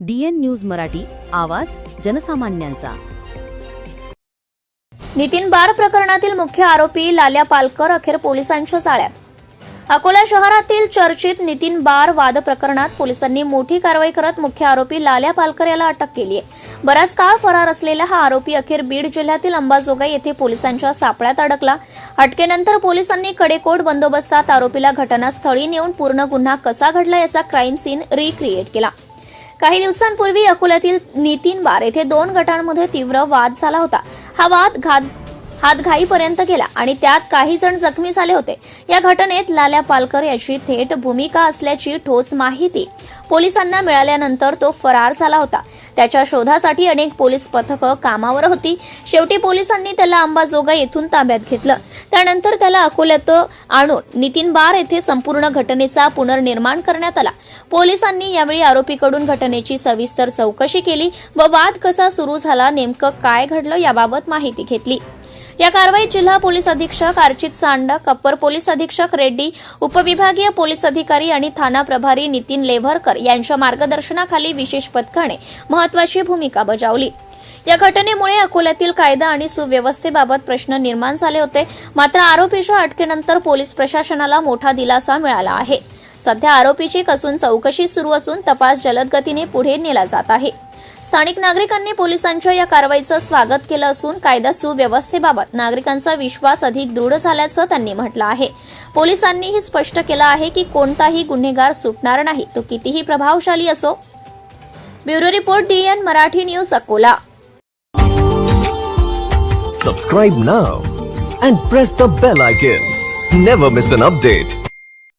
DN news Marathi आवाज जनसामान्यांचा. नितीन बार प्रकरणातील मुख्य आरोपी लाल्या पालकर अखेर पोलिसांच्या जाळ्यात. अकोला शहरातील चर्चित नितीन बार वाद प्रकरणात पोलिसांनी मोठी कारवाई करत मुख्य आरोपी लाल्या पालकर याला अटक केली आहे. बराच काळ फरार असलेला हा आरोपी अखेर बीड जिल्ह्यातील अंबाजोगाई येथे पोलिसांच्या सापळ्यात अडकला. अटकेनंतर पोलिसांनी कडेकोट बंदोबस्तात आरोपीला घटनास्थळी नेऊन पूर्ण गुन्हा कसा घडला याचा क्राईम सीन रिक्रिएट केला. काही दिवसांपूर्वी अकोल्यातील नितीन बार येथे दोन गटांमध्ये तीव्र वाद झाला होता. हा वाद घात हातघाईपर्यंत गेला आणि त्यात काही जण जखमी झाले होते. या घटनेत लाल्या पालकर याची थेट भूमिका असल्याची ठोस माहिती पोलिसांना मिळाल्यानंतर तो फरार झाला होता. त्याच्या शोधासाठी अनेक पोलीस पथकं कामावर होती. शेवटी पोलिसांनी त्याला अंबाजोगाई येथून ताब्यात घेतलं. त्यानंतर त्याला अकोल्यात आणून नितीन बार येथे संपूर्ण घटनेचा पुनर्निर्माण करण्यात आला. पोलिसांनी यावेळी आरोपीकडून घटनेची सविस्तर चौकशी केली व वाद कसा सुरू झाला नेमकं काय घडलं याबाबत माहिती घेतली. या कारवाईत जिल्हा पोलीस अधीक्षक अर्चित सांडक अप्पर पोलीस अधीक्षक रेड्डी उपविभागीय पोलीस अधिकारी आणि थाना प्रभारी नितीन लेव्हरकर यांच्या मार्गदर्शनाखाली विशेष पथकाने महत्वाची भूमिका बजावली. या घटनेमुळे अकोल्यातील कायदा आणि सुव्यवस्थेबाबत प्रश्न निर्माण झाले होते. मात्र आरोपीच्या अटकेनंतर पोलीस प्रशासनाला मोठा दिलासा मिळाला आहे. सध्या आरोपीची कसून चौकशी सुरू असून तपास जलद गतीने पुढे नेला जात आहे. स्थानिक नागरिकांनी पोलिसांच्या या कारवाईचं स्वागत केलं असून कायदा सुव्यवस्थेबाबत नागरिकांचा विश्वास अधिक दृढ झाल्याचं त्यांनी म्हटलं आहे. पोलिसांनीही स्पष्ट केलं आहे की कोणताही गुन्हेगार सुटणार नाही. तो कितीही प्रभावशाली असो. Bureau report DN Marathi news Akola. Subscribe now and press the bell icon never miss an update